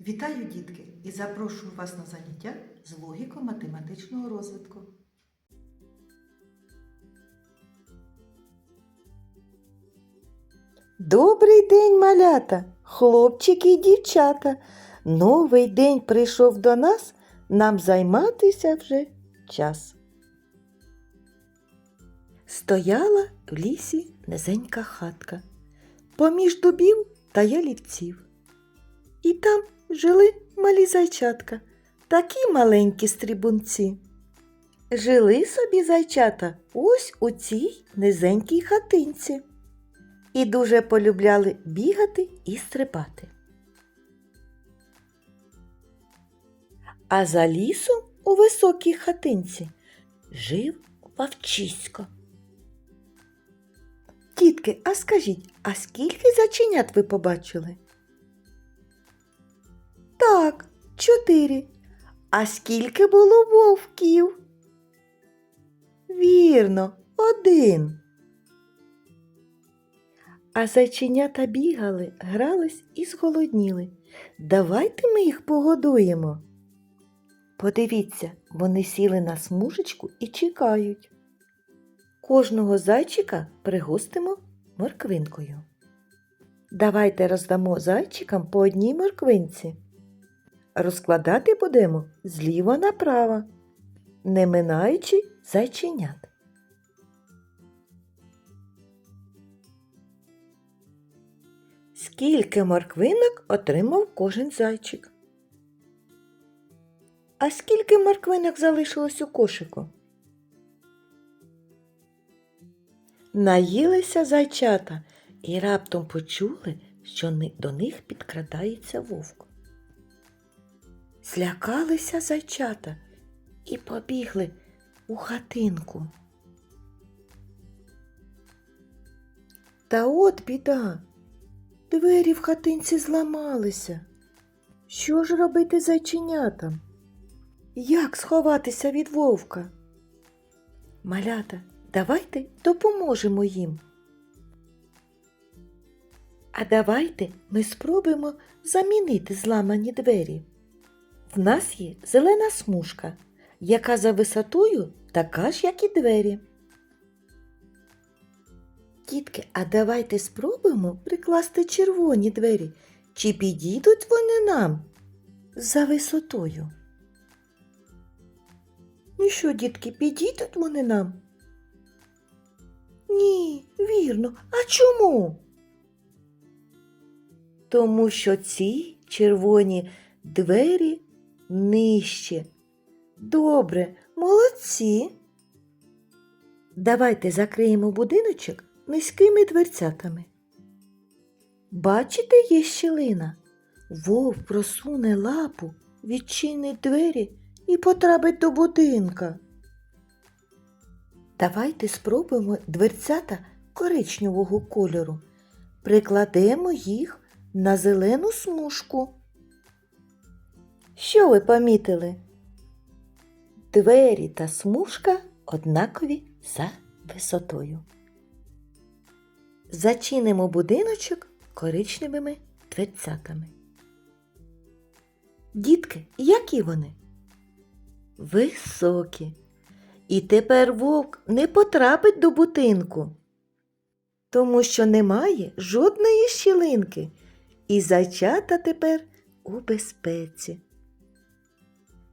Вітаю, дітки, і запрошую вас на заняття з логіко-математичного розвитку. Добрий день, малята, хлопчики і дівчата. Новий день прийшов до нас, нам займатися вже час. Стояла в лісі низенька хатка, поміж дубів та ялівців. І там жили малі зайчатка, такі маленькі стрибунці. Жили собі зайчата ось у цій низенькій хатинці і дуже полюбляли бігати і стрибати. А за лісом у високій хатинці жив вовчисько. Тітки, а скажіть, а скільки заченят ви побачили? Так, чотири. А скільки було вовків? Вірно, один. А зайченята бігали, грались і зголодніли. Давайте ми їх погодуємо. Подивіться, вони сіли на смужечку і чекають. Кожного зайчика пригостимо морквинкою. Давайте роздамо зайчикам по одній морквинці. Розкладати будемо зліва направо, не минаючи зайченят. Скільки морквинок отримав кожен зайчик? А скільки морквинок залишилось у кошику? Наїлися зайчата і раптом почули, що до них підкрадається вовк. Злякалися зайчата і побігли у хатинку. Та от біда. Двері в хатинці зламалися. Що ж робити зайченятам? Як сховатися від вовка? Малята, давайте допоможемо їм. А давайте ми спробуємо замінити зламані двері. В нас є зелена смужка, яка за висотою така ж, як і двері. Тітки, а давайте спробуємо прикласти червоні двері. Чи підійдуть вони нам за висотою? Ну що, дітки, підійдуть вони нам? Ні, вірно. А чому? Тому що ці червоні двері нижче. Добре, молодці. Давайте закриємо будиночок низькими дверцятами. Бачите, є щілина. Вовк просуне лапу, відчинить двері і потрапить до будинка. Давайте спробуємо дверцята коричневого кольору. Прикладемо їх на зелену смужку. Що ви помітили? Двері та смужка однакові за висотою. Зачинимо будиночок коричневими дверцятами. Дітки, які вони? Високі. І тепер вовк не потрапить до будинку, тому що немає жодної щілинки, і зайчата тепер у безпеці.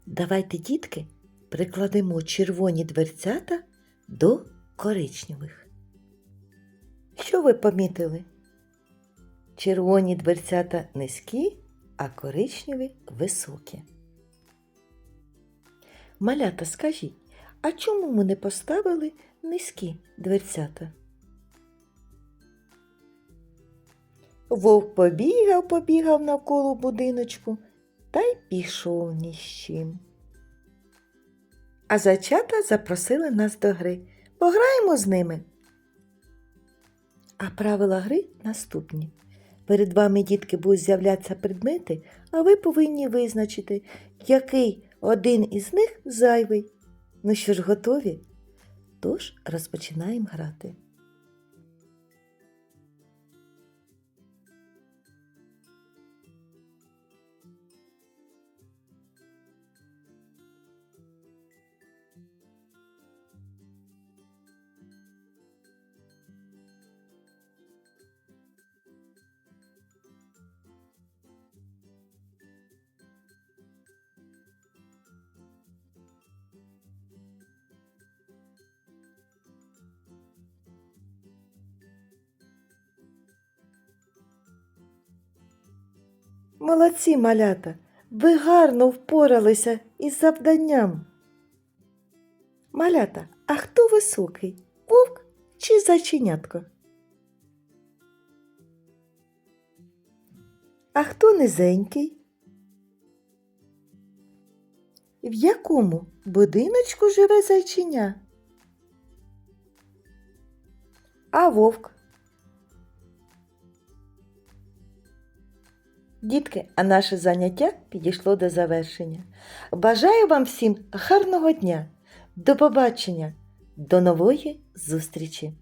Давайте, дітки, прикладемо червоні дверцята до коричневих. Що ви помітили? Червоні дверцята низькі, а коричневі високі. Малята, скажіть, а чому ми не поставили низькі дверцята? Вовк побігав, побігав навколо будиночку та й пішов ні з чим. А зайчата запросили нас до гри. Пограємо з ними. А правила гри наступні. Перед вами, дітки, будуть з'являтися предмети, а ви повинні визначити, який один із них зайвий. Ну що ж, готові? Тож розпочинаємо грати. Молодці, малята, ви гарно впоралися із завданням. Малята, а хто високий? Вовк чи зайченятко? А хто низенький? В якому будиночку живе зайченя? А вовк? Дітки, а наше заняття підійшло до завершення. Бажаю вам всім гарного дня, до побачення, до нової зустрічі!